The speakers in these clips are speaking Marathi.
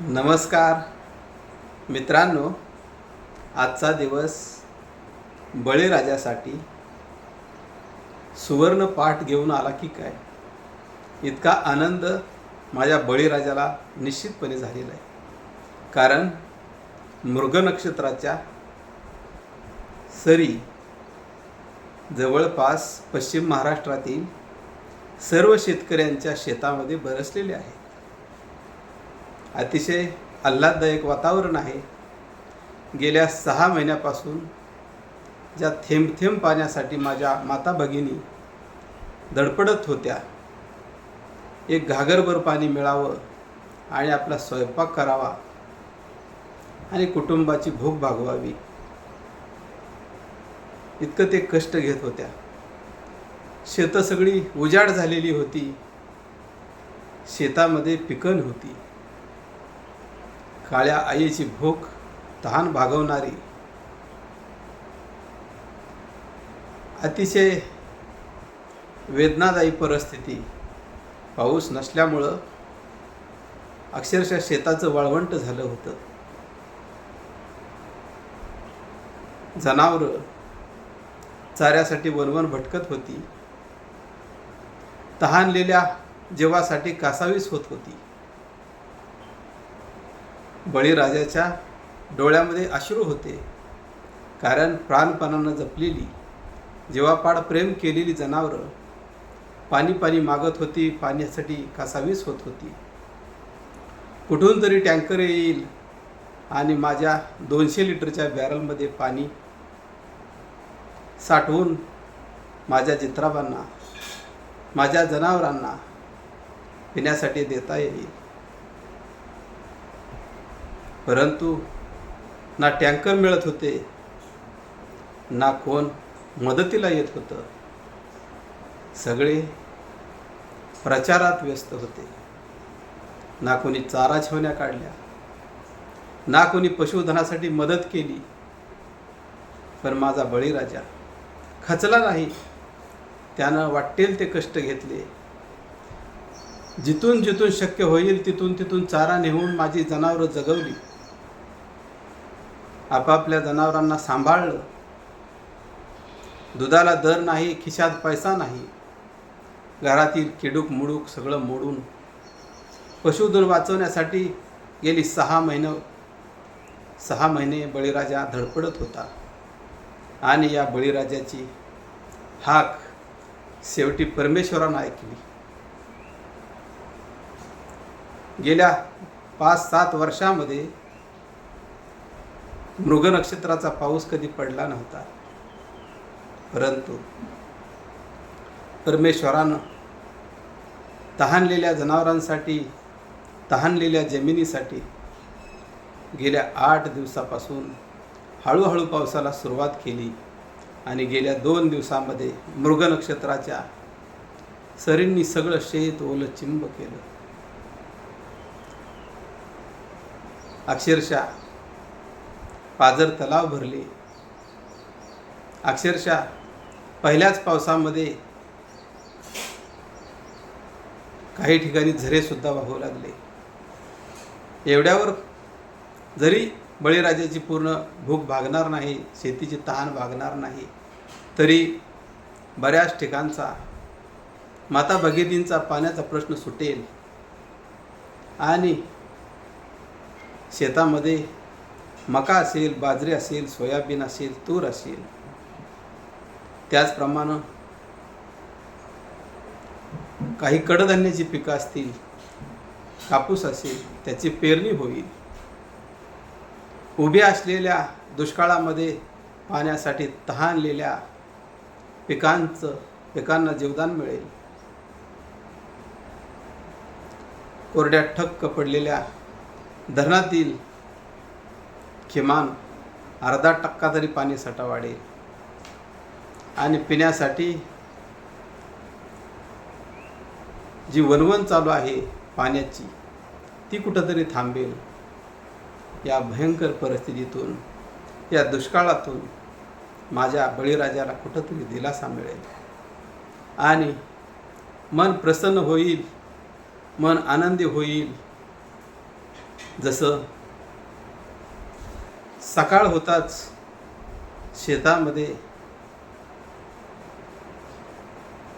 नमस्कार. मित्रांनो आजचा दिवस बळीराजासाठी सुवर्ण पाठ घेऊन आला की काय? इतका आनंद माझ्या बळीराजाला निश्चितपणे झालेला आहे. कारण मृग नक्षत्राच्या सरी जवळपास पश्चिम महाराष्ट्रातील सर्व शेतकऱ्यांच्या शेतामध्ये बरसलेले आहेत. अतिशय आल्हाददायक वातावरण आहे. गेल्या सहा महिन्यापासून ज्या थेंब थेंब पाण्यासाठी माझ्या माता भगिनी धडपडत होत्या एक घागरभर पाणी मिळावं आणि आपला स्वयंपाक करावा आणि कुटुंबाची भूक भागवावी. इतकं ते कष्ट घेत होत्या. शेतं सगळी उजाड झालेली होती. शेतामध्ये पिकं होती. काळ्या आईची भूक तहान भागवणारी. अतिशय वेदनादायी परिस्थिती. पाऊस नसल्यामुळं अक्षरशः शेताचं वाळवंट झालं होतं. जनावरं चाऱ्यासाठी वनवन भटकत होती. तहानलेल्या जेवासाठी कासावीस होत होती. बळीराजाच्या डोळ्यामध्ये अश्रू होते. कारण प्राणपणानं जपलेली जीवापाड प्रेम केलेली जनावरं पाणी पाणी मागत होती पाण्यासाठी कासावीस होत होती. कुठून तरी टँकर येईल आणि माझ्या दोनशे लिटरच्या बॅरलमध्ये पाणी साठवून माझ्या जित्राबांना माझ्या जनावरांना पिण्यासाठी देता येईल. परंतु ना टँकर मिळत होते ना कोण मदतीला येत होतं. सगळे प्रचारात व्यस्त होते. ना कोणी चारा छेवण्या काढल्या ना कोणी पशुधनासाठी मदत केली. पण माझा बळीराजा खचला नाही. त्यानं वाटेल ते कष्ट घेतले. जिथून जिथून शक्य होईल तिथून तिथून चारा नेऊन माझी जनावरं जगवली. आपापल्या जनावरांना सांभाळलं. दुधाला दर नाही खिशात पैसा नाही. घरातील किडूक मुडूक सगळं मोडून पशुधन वाचवण्यासाठी गेली सहा महिनं. सहा महिने बळीराजा धडपडत होता. आणि या बळीराजाची हाक शेवटी परमेश्वरानं ऐकली. गेल्या पाच सात वर्षामध्ये मृग नक्षत्राचा पाऊस कधी पडला नव्हता? परंतु परमेश्वरानं तहानलेल्या जनावरांसाठी तहानलेल्या जमिनीसाठी गेल्या आठ दिवसापासून हळूहळू पावसाला सुरुवात केली आणि गेल्या दोन दिवसामध्ये मृग नक्षत्राच्या सरींनी सगळं शेत ओलं चिंब केलं. अक्षरशः पाजर तलाव भरले. अक्षरशः पहिल्याच पावसामध्ये काही ठिकाणी झरेसुद्धा वाहू लागले. एवढ्यावर जरी बळीराजाची पूर्ण भूक भागणार नाही शेतीची तहान भागणार नाही तरी बऱ्याच ठिकाणचा माता भगिनींचा पाण्याचा प्रश्न सुटेल आणि शेतामध्ये मका असेल बाजरी असेल सोयाबीन असेल तूर असेल. त्याचप्रमाणे काही कडधान्याची पिकं असतील कापूस असेल त्याची पेरणी होईल. उभ्या असलेल्या दुष्काळामध्ये पाण्यासाठी तहानलेल्या पिकांचं पिकांना जीवदान मिळेल. कोरड्या ठक्क पडलेल्या धरणातील किमान अर्धा टक्का तरी पाणी साठा वाढेल आणि पिण्यासाठी जी वनवन चालू आहे पाण्याची ती कुठंतरी थांबेल. या भयंकर परिस्थितीतून या दुष्काळातून माझ्या बळीराजाला कुठंतरी दिलासा मिळेल. आणि मन प्रसन्न होईल मन आनंदी होईल. जसं सकाळ होताच शेतामध्ये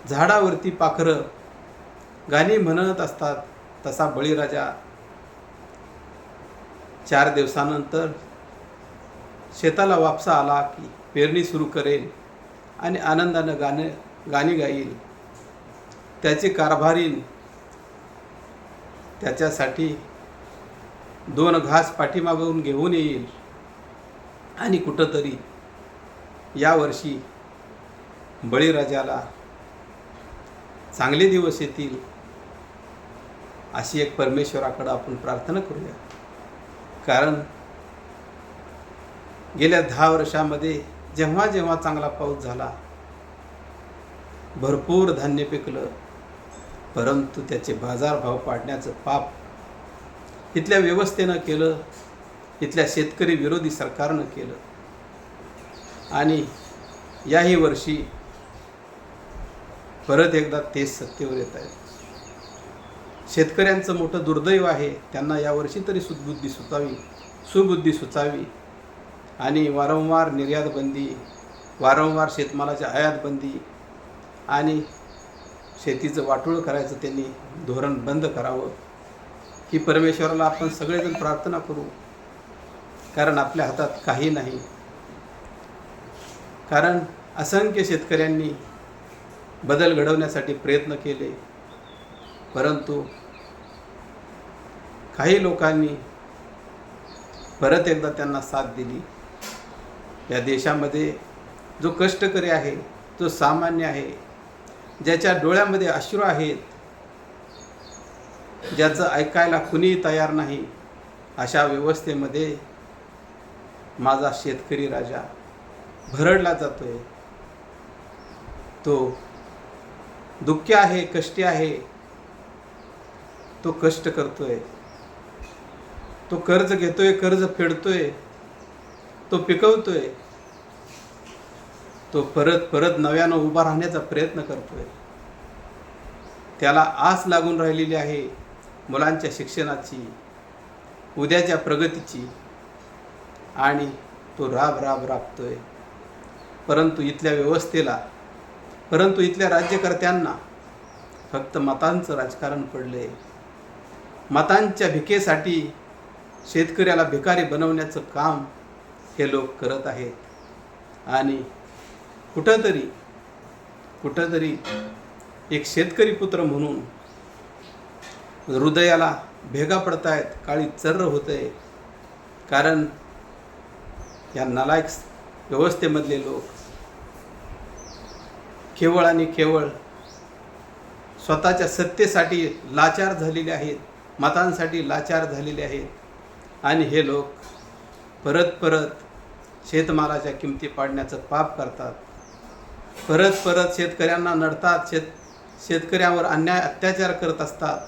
झाडावरती पाखरं गाणी म्हणत असतात तसा बळीराजा चार दिवसानंतर शेताला वापसा आला की पेरणी सुरू करेल आणि आनंदानं गाणे गाणी गाईल त्याचे कारभारीन त्याच्यासाठी दोन घास पाठीमागून घेऊन येईल आणि कुठंतरी यावर्षी बळीराजाला चांगले दिवस येतील अशी एक परमेश्वराकडं आपण प्रार्थना करूया. कारण गेल्या दहा वर्षामध्ये जेव्हा जेव्हा चांगला पाऊस झाला भरपूर धान्य पिकलं परंतु त्याचे बाजारभाव पाडण्याचं पाप इथल्या व्यवस्थेनं केलं इथल्या शेतकरी विरोधी सरकारनं केलं. आणि याही वर्षी परत एकदा तेच सत्तेवर येत आहेत. शेतकऱ्यांचं मोठं दुर्दैव आहे त्यांना यावर्षी तरी सुदबुद्धी सुचावी सुबुद्धी सुचावी. आणि वारंवार निर्यात बंदी वारंवार शेतमालाच्या आयातबंदी आणि शेतीचं वाटोळ करायचं त्यांनी धोरण बंद करावं. ही परमेश्वराला आपण सगळेजण प्रार्थना करू. कारण आपल्या हातात काही नाही. कारण असंख्य शेतकऱ्यांनी बदल घडवण्यासाठी प्रयत्न केले. परंतु काही लोकांनी परत एकदा त्यांना साथ दिली. या देशामध्ये जो कष्टकरी आहे जो सामान्य आहे ज्याच्या डोळ्यामध्ये अश्रू आहेत ज्याचं ऐकायला कुणीही तयार नाही अशा व्यवस्थेमध्ये माझा शेतकरी राजा भरडला जातोय. तो दुःखी आहे कष्टी आहे. तो कष्ट करतोय. तो कर्ज घेतोय कर्ज फेडतोय. तो पिकवतोय. तो परत परत नव्यानं उभा राहण्याचा प्रयत्न करतोय. त्याला आस लागून राहिलेली आहे मुलांच्या शिक्षणाची उद्याच्या प्रगतीची. आणि तो राब राब राबतोय. परंतु इथल्या व्यवस्थेला परंतु इथल्या राज्यकर्त्यांना फक्त मतांचं राजकारण पडले मतांच्या भिकेसाठी शेतकऱ्याला भिकारी बनवण्याचं काम हे लोक करत आहेत. आणि कुठंतरी कुठंतरी एक शेतकरी पुत्र म्हणून हृदयाला भेगा पडतायत काळी चर्र होत आहे कारण या नालायक व्यवस्थेमधले लोक. केवळ आणि केवळ स्वतःच्या सत्तेसाठी लाचार झालेले आहेत मतांसाठी लाचार झालेले आहेत. आणि हे लोक परत परत शेतमालाच्या किमती पाडण्याचं पाप करतात. परत परत शेतकऱ्यांना नडतात शेत शेतकऱ्यावर अन्याय अत्याचार करत असतात.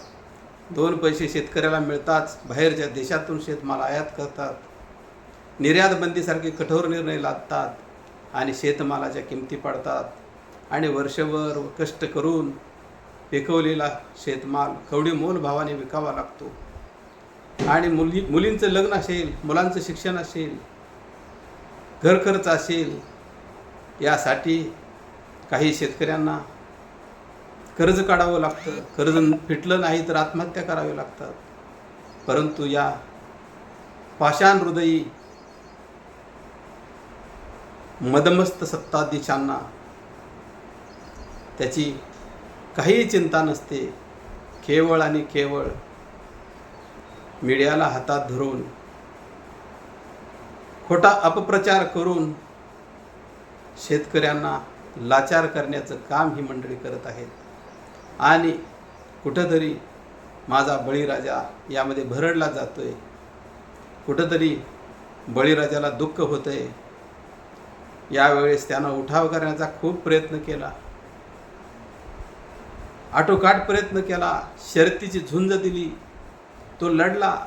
दोन पैसे शेतकऱ्याला मिळताच बाहेरच्या देशातून शेतमाल आयात करतात. निर्यात बंदीसारखे कठोर निर्णय लादतात आणि शेतमालाच्या किमती पडतात. आणि वर्षभर कष्ट करून पिकवलेला शेतमाल कवडी मोल भावाने विकावा लागतो. आणि मुली मुलींचं लग्न असेल मुलांचं शिक्षण असेल घर खर्च असेल यासाठी काही शेतकऱ्यांना कर्ज काढावं लागतं. कर्ज फिटलं नाही तर आत्महत्या करावी लागतात. परंतु या पाषाण हृदयी मदमस्त सत्ताधीशांना. त्याची काहीही चिंता नसते. केवळ आणि केवळ मीडियाला हातात धरून खोटा अपप्रचार करून शेतकऱ्यांना लाचार करण्याचं काम ही मंडळी करत आहेत. आणि कुठंतरी माझा बळीराजा यामध्ये भरडला जातोय. कुठंतरी बळीराजाला दुःख होतंय. यावेळेस त्यानं उठाव करण्याचा खूप प्रयत्न केला. आटोकाट प्रयत्न केला. शर्तीची झुंज दिली. तो लढला.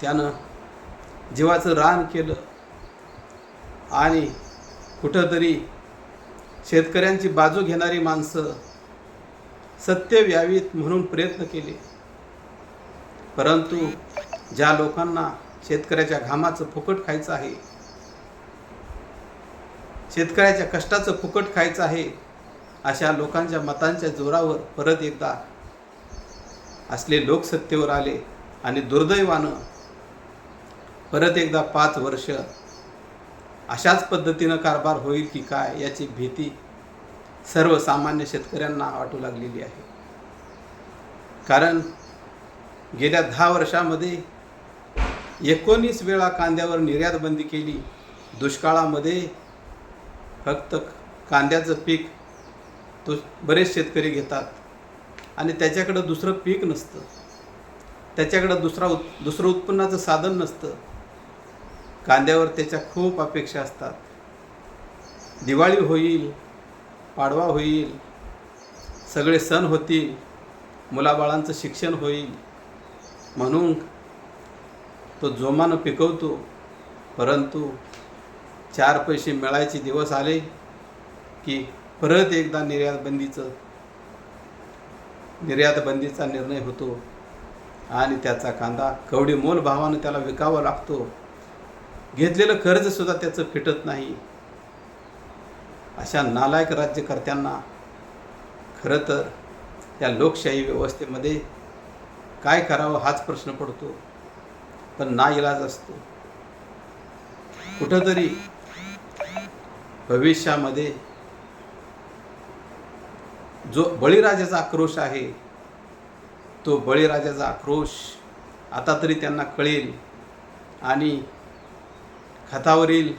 त्यानं जीवाचं रान केलं. आणि कुठंतरी शेतकऱ्यांची बाजू घेणारी माणसं सत्य व्यावीत म्हणून प्रयत्न केले. परंतु ज्या लोकांना शेतकऱ्याच्या घामाचं फुकट खायचं आहे शेतकऱ्याच्या कष्टाचं फुकट खायचं आहे अशा लोकांच्या मतांच्या जोरावर परत एकदा असले लोक सत्तेवर आले आणि दुर्दैवानं परत एकदा पाच वर्ष अशाच पद्धतीनं कारभार होईल की काय याची भीती सर्वसामान्य शेतकऱ्यांना वाटू लागलेली आहे. कारण गेल्या दहा वर्षामध्ये एकोणीस वेळा कांद्यावर निर्यात बंदी केली दुष्काळामध्ये फक्त कांद्याचं पीक तो बरेच शेतकरी घेतात. आणि त्याच्याकडं दुसरं पीक नसतं. त्याच्याकडं दुसरा उत् दुसरं उत्पन्नाचं साधन नसतं. कांद्यावर त्याच्या खूप अपेक्षा असतात. दिवाळी होईल पाडवा होईल सगळे सण होतील मुलाबाळांचं शिक्षण होईल. म्हणून तो जोमानं पिकवतो परंतु चार पैसे मिळायचे दिवस आले की परत एकदा निर्यात बंदीचं निर्यात बंदीचा निर्णय होतो आणि त्याचा कांदा कवडी मोल भावानं त्याला विकावा लागतो. घेतलेलं कर्जसुद्धा त्याचं फिटत नाही. अशा नालायक राज्यकर्त्यांना खरं तर या लोकशाही व्यवस्थेमध्ये काय करावं हाच प्रश्न पडतो पण ना इलाज असतो. कुठंतरी भविष्यामध्ये जो बळीराजाचा आक्रोश आहे तो बळीराजाचा आक्रोश आता तरी त्यांना कळेल आणि खतावरील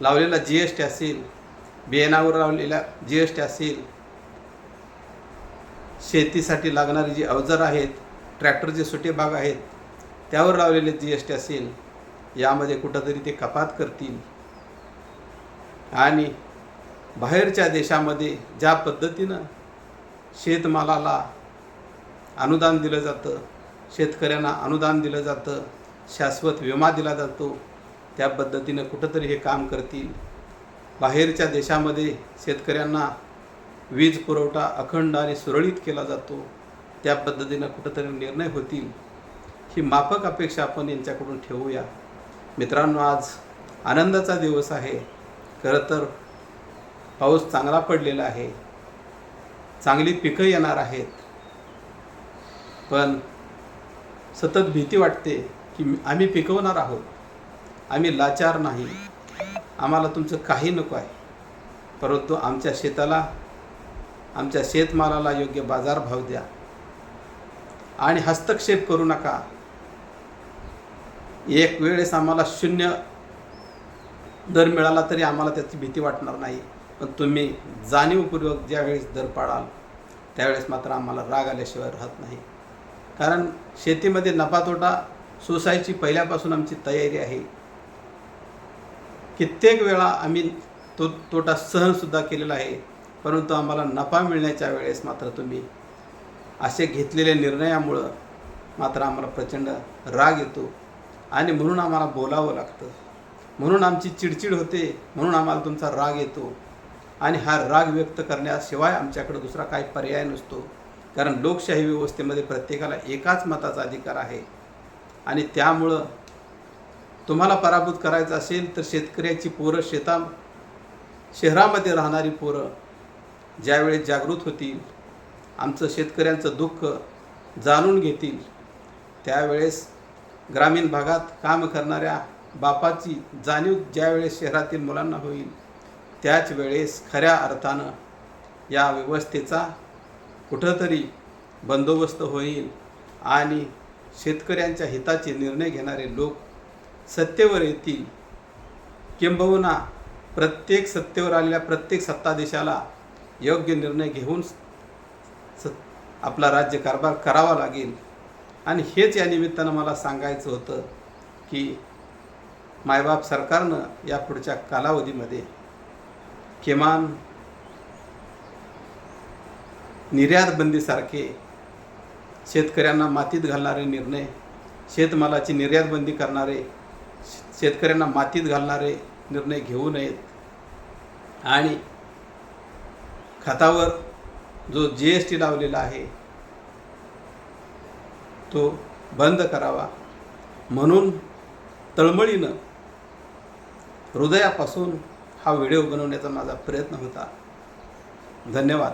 लावलेला जी एस टी असेल बियाणावर लावलेला जी एस टी असेल शेतीसाठी लागणारी जी अवजार आहेत ट्रॅक्टरचे सुटे भाग आहेत त्यावर लावलेले जी एस टी असेल यामध्ये कुठंतरी ते कपात करतील. आणि बाहेरच्या देशामध्ये ज्या पद्धतीनं शेतमालाला अनुदान दिलं जातं शेतकऱ्यांना अनुदान दिलं जातं शाश्वत विमा दिला जातो त्या पद्धतीनं कुठंतरी हे काम करतील. बाहेरच्या देशामध्ये शेतकऱ्यांना वीज पुरवठा अखंड आणि सुरळीत केला जातो त्या पद्धतीनं कुठंतरी निर्णय होतील. ही माफक अपेक्षा आपण यांच्याकडून ठेवूया. मित्रांनो आज आनंदाचा दिवस आहे. खरं तर पाऊस चांगला पडलेला आहे. चांगली पिकं येणार आहेत. पण सतत भीती वाटते की आम्ही पिकवणार आहोत. आम्ही लाचार नाही. आम्हाला तुमचं काही नको आहे. परंतु आमच्या शेताला आमच्या शेतमालाला योग्य बाजारभाव द्या. आणि हस्तक्षेप करू नका. एक वेळेस आम्हाला शून्य दर मिळाला तरी आम्हाला त्याची भीती वाटणार नाही. पण तुम्ही जाणीवपूर्वक ज्यावेळेस दर पाडाल त्यावेळेस मात्र आम्हाला राग आल्याशिवाय राहत नाही. कारण शेतीमध्ये नफा तोटा सोसायची पहिल्यापासून आमची तयारी आहे. कित्येक वेळा आम्ही तो तोटा सहनसुद्धा केलेला आहे. परंतु आम्हाला नफा मिळण्याच्या वेळेस मात्र तुम्ही असे घेतलेल्या निर्णयामुळं मात्र आम्हाला प्रचंड राग येतो. आणि म्हणून आम्हाला बोलावं लागतं. म्हणून आमची चिडचिड होते म्हणून आम्हाला तुमचा राग येतो. आणि हा राग व्यक्त करण्याशिवाय आमच्याकडे दुसरा काही पर्याय नसतो. कारण लोकशाही व्यवस्थेमध्ये प्रत्येकाला एकाच मताचा अधिकार आहे. आणि त्यामुळं तुम्हाला पराभूत करायचं असेल तर शेतकऱ्याची पोरं शेता शहरामध्ये राहणारी पोरं ज्यावेळेस जागृत होतील आमचं शेतकऱ्यांचं दुःख जाणून घेतील त्यावेळेस ग्रामीण भागात काम करणाऱ्या बापाची जाणीव ज्यावेळेस शहरातील मुलांना होईल त्याच वेळेस खऱ्या अर्थानं या व्यवस्थेचा कुठंतरी बंदोबस्त होईल आणि शेतकऱ्यांच्या हिताचे निर्णय घेणारे लोक सत्तेवर येतील. किंबहुना प्रत्येक सत्तेवर आलेल्या प्रत्येक सत्ताधीशाला योग्य निर्णय घेऊन स आपला राज्यकारभार करावा लागेल. आणि हेच या निमित्तानं मला सांगायचं होतं की मायबाप सरकारनं या पुढच्या कालावधीमध्ये किमान निर्यातबंदीसारखे शेतकऱ्यांना मातीत घालणारे निर्णय शेतमालाची निर्यातबंदी करणारे शेतकऱ्यांना मातीत घालणारे निर्णय घेऊ नयेत. आणि खतावर जो जी एस टी लावलेला आहे तो बंद करावा. म्हणून तळमळीनं हृदयापासून हा व्हिडिओ बनवण्याचा माझा प्रयत्न होता. धन्यवाद.